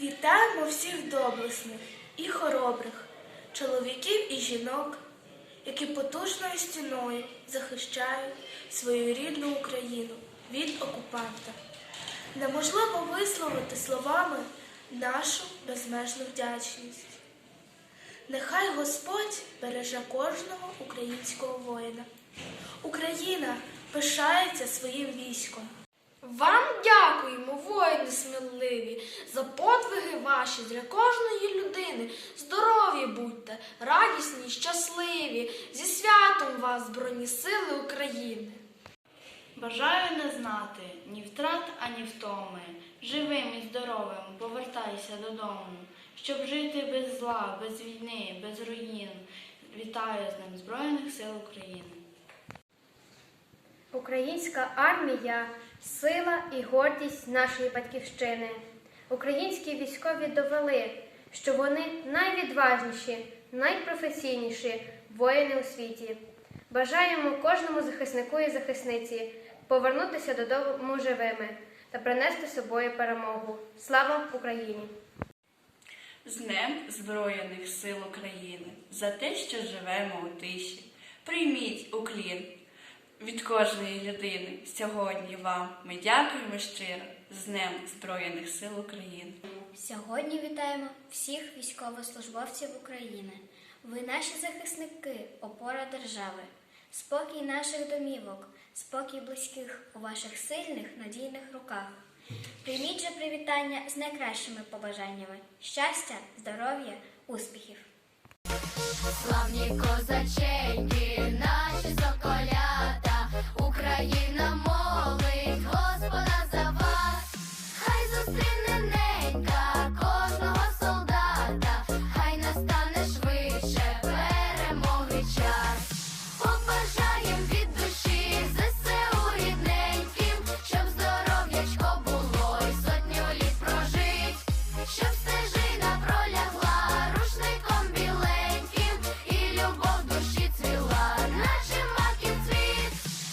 Вітаємо всіх доблесних і хоробрих, чоловіків і жінок, які потужною стіною захищають свою рідну Україну від окупанта. Неможливо висловити словами нашу безмежну вдячність. Нехай Господь береже кожного українського воїна. Україна пишається своїм військом. Вам дякуємо, воїни сміливі, за подвиги ваші для кожної людини. Здорові будьте, радісні, щасливі, зі святом вас, Збройні Сили України. Бажаю не знати ні втрат, ані втоми. Живим і здоровим повертайся додому, щоб жити без зла, без війни, без руїн. Вітаю з ним Збройних сил України. Українська армія сила і гордість нашої батьківщини. Українські військові довели, що вони найвідважніші, найпрофесійніші воїни у світі. Бажаємо кожному захиснику і захисниці повернутися додому живими та принести з собою перемогу. Слава Україні! З Днем Збройних сил України за те, що живемо у тиші. Прийміть уклін від кожної людини. Сьогодні вам ми дякуємо щиро з Днем Збройних сил України. Сьогодні вітаємо всіх військовослужбовців України. Ви наші захисники, опора держави, спокій наших домівок, спокій близьких у ваших сильних, надійних руках. Прийміть же привітання з найкращими побажаннями щастя, здоров'я, успіхів! Славні козаченьки, щоб стежина пролягла рушником біленьким і любов.